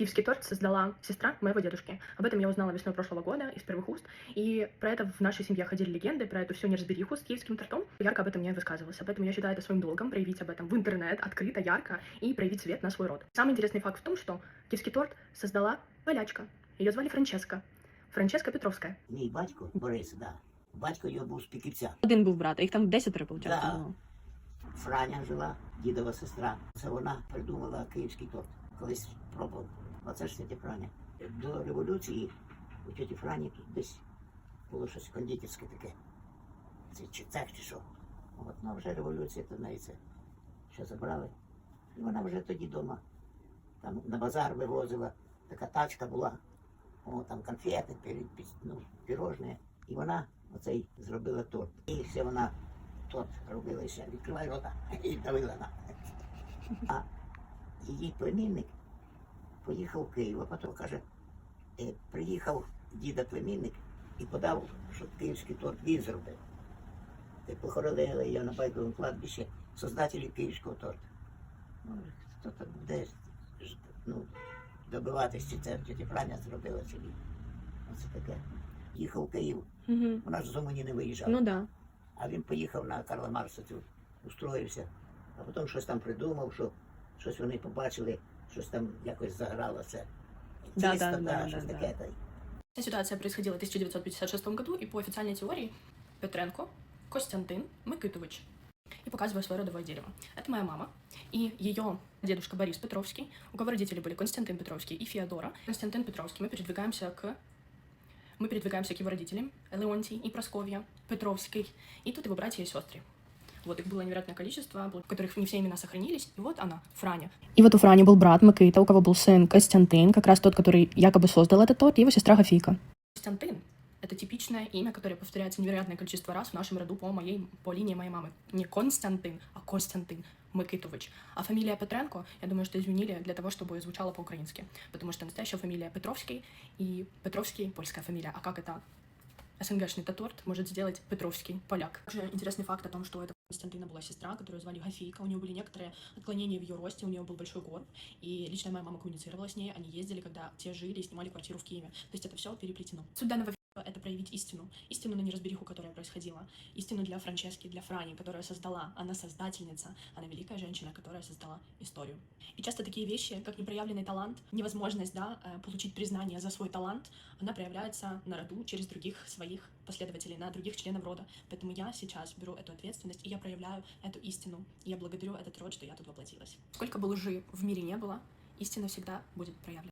Киевский торт создала сестра моего дедушки. Об этом я узнала весной прошлого года из первых уст. И про это в нашей семье ходили легенды, про эту всю неразбериху с киевским тортом. Ярко об этом не высказывался. Поэтому я считаю это своим долгом проявить об этом в интернет, открыто, ярко, и проявить свет на свой род. Самый интересный факт в том, что киевский торт создала полячка. Ее звали Франческа. Франческа Петровская. Мій батько Борис, да. Батько його був з Піківця. Один був брат, а їх там десятеро, виходить. Да. Ну. Франя жила, дідова сестра. Це вона придумала київський торт. Колись пробував. Оце ж тетя Франя. До революції у тіті Франі тут десь було щось кондитерське таке. Це чи цех, чи що. От, ну вже революція, то неї це що забрали. І вона вже тоді вдома там на базар вивозила, така тачка була. О, там конфети, пирі- піс- ну, пірожні. І вона оцей зробила торт. І все вона торт робила ще. Відкривай рота і давила на. А її племінник Поїхав в Київ, а потім каже, е, приїхав діда племінник і подав, що київський торт він зробив. Ти похоронили його на байковому кладбищі создателі київського торту. Ну, хто там буде ну, добиватись, чи це тетя Франя зробила ні. Оце таке. Їхав в Київ, Угу. вона ж з Умані не виїжджала. Ну да. А він поїхав на Карла Марса, устроївся, а потім щось там придумав, що щось вони побачили, щось там якось заграло це. Да, Тісто, да, да, щось да, таке. та й Вся ситуация происходила в 1956 году, и по официальной теории Петренко Костянтин Микитович. И показываю свое родовое дерево. Это моя мама и ее дедушка Борис Петровский, у кого родители были Константин Петровский и Феодора. Константин Петровский. Мы передвигаемся к мы передвигаемся к его родителям, Леонтий и Просковья, Петровский, и тут его братья и сестры. Вот их было невероятное количество, у которых не все имена сохранились. И вот она, Франя. И вот у Франи был брат Микита, у кого был сын Константин, как раз тот, который якобы создал этот торт, и его сестра Гафика. Константин — это типичное имя, которое повторяется невероятное количество раз в нашем роду по моей, по линии моей мамы. Не Константин, а Костянтин Микитович. А фамилия Петренко, я думаю, что изменили для того, чтобы звучало по-украински. Потому что настоящая фамилия Петровский, и Петровский — польская фамилия. А как это СНГшный -то торт может сделать Петровский поляк. Также интересный факт о том, что у этого Константина была сестра, которую звали Гафийка. У нее были некоторые отклонения в ее росте, у нее был большой горб. И лично моя мама коммуницировала с ней. Они ездили, когда те жили и снимали квартиру в Киеве. То есть это все переплетено. Данного видео — это проявить истину. Истину на неразбериху, которая происходила. Истину для Франчески, для Франи, которая создала. Она создательница. Она великая женщина, которая создала историю. И часто такие вещи, как непроявленный талант, невозможность, да, э, получить признание за свой талант, она проявляется на роду через других своих последователей, на других членов рода. Поэтому я сейчас беру эту ответственность, и я проявляю эту истину. И я благодарю этот род, что я тут воплотилась. Сколько бы лжи в мире не было, истина всегда будет проявлена.